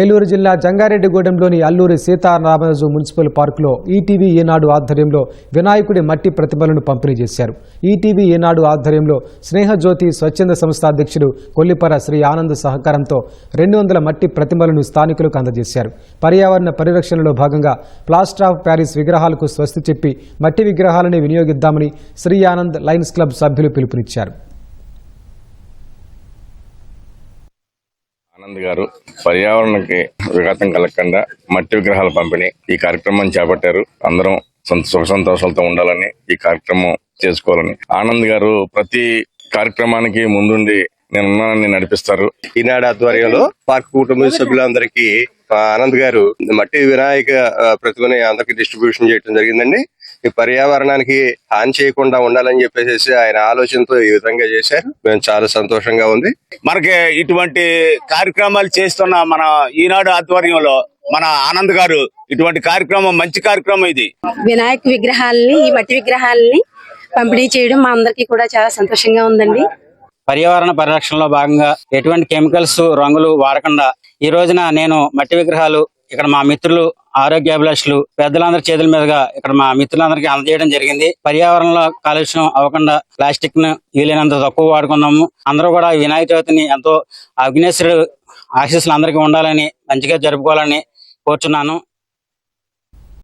ఏలూరు జిల్లా జంగారెడ్డిగూడెంలోని అల్లూరి సీతారామరాజు మున్సిపల్ పార్కులో ఈటీవీ ఈనాడు ఆధ్వర్యంలో వినాయకుడి మట్టి ప్రతిమలను పంపిణీ చేశారు. ఈటీవీ ఈనాడు ఆధ్వర్యంలో స్నేహజ్యోతి స్వచ్ఛంద సంస్థ అధ్యక్షుడు కొల్లిపర శ్రీ ఆనంద్ సహకారంతో రెండు వందల మట్టి ప్రతిమలను స్థానికులకు అందజేశారు. పర్యావరణ పరిరక్షణలో భాగంగా ప్లాస్టర్ ఆఫ్ ప్యారిస్ విగ్రహాలకు స్వస్తి చెప్పి మట్టి విగ్రహాలని వినియోగిద్దామని శ్రీ ఆనంద్ లయన్స్ క్లబ్ సభ్యులు పిలుపునిచ్చారు. ఆనంద్ గారు పర్యావరణకి విఘాతం కలగకుండా మట్టి విగ్రహాల పంపిణీ ఈ కార్యక్రమం చేపట్టారు. అందరం సుఖ సంతోషాలతో ఉండాలని ఈ కార్యక్రమం చేసుకోవాలని. ఆనంద్ గారు ప్రతి కార్యక్రమానికి ముందుండి నేనున్నానని నడిపిస్తారు. ఈనాడు ఆధ్వర్యంలో పార్క్ కుటుంబ సభ్యులందరికీ ఆనంద్ గారు మట్టి వినాయక ప్రతిమని అందరికి డిస్ట్రిబ్యూషన్ చేయడం జరిగిందండి. ఈ పర్యావరణానికి హాని చేయకుండా ఉండాలని చెప్పేసి ఆయన ఆలోచనతో ఈ విధంగా చేశారు. మేము చాలా సంతోషంగా ఉంది. మనకి ఇటువంటి కార్యక్రమాలు చేస్తున్న మన ఈనాడు ఆధ్వర్యంలో మన ఆనంద్ గారు ఇటువంటి కార్యక్రమం మంచి కార్యక్రమం ఇది. వినాయక విగ్రహాలని ఈ మట్టి విగ్రహాలని పంపిణీ చేయడం మా అందరికీ కూడా చాలా సంతోషంగా ఉందండి. పర్యావరణ పరిరక్షణలో భాగంగా ఎటువంటి కెమికల్స్ రంగులు వాడకుండా ఈ రోజున నేను మట్టి విగ్రహాలు ఇక్కడ మా మిత్రులు ఆరోగ్యాభిలాషులు పెద్దలందరి చేతుల మీదుగా ఇక్కడ మా మిత్రులందరికీ అందజేయడం జరిగింది. పర్యావరణంలో కాలుష్యం అవ్వకుండా ప్లాస్టిక్ను వీలైనంత తక్కువ వాడుకుందాము. అందరూ కూడా వినాయక చవితిని ఎంతో అగ్నేశ్వరుడు ఆశీస్సులు అందరికీ ఉండాలని మంచిగా జరుపుకోవాలని కోరుచున్నాను.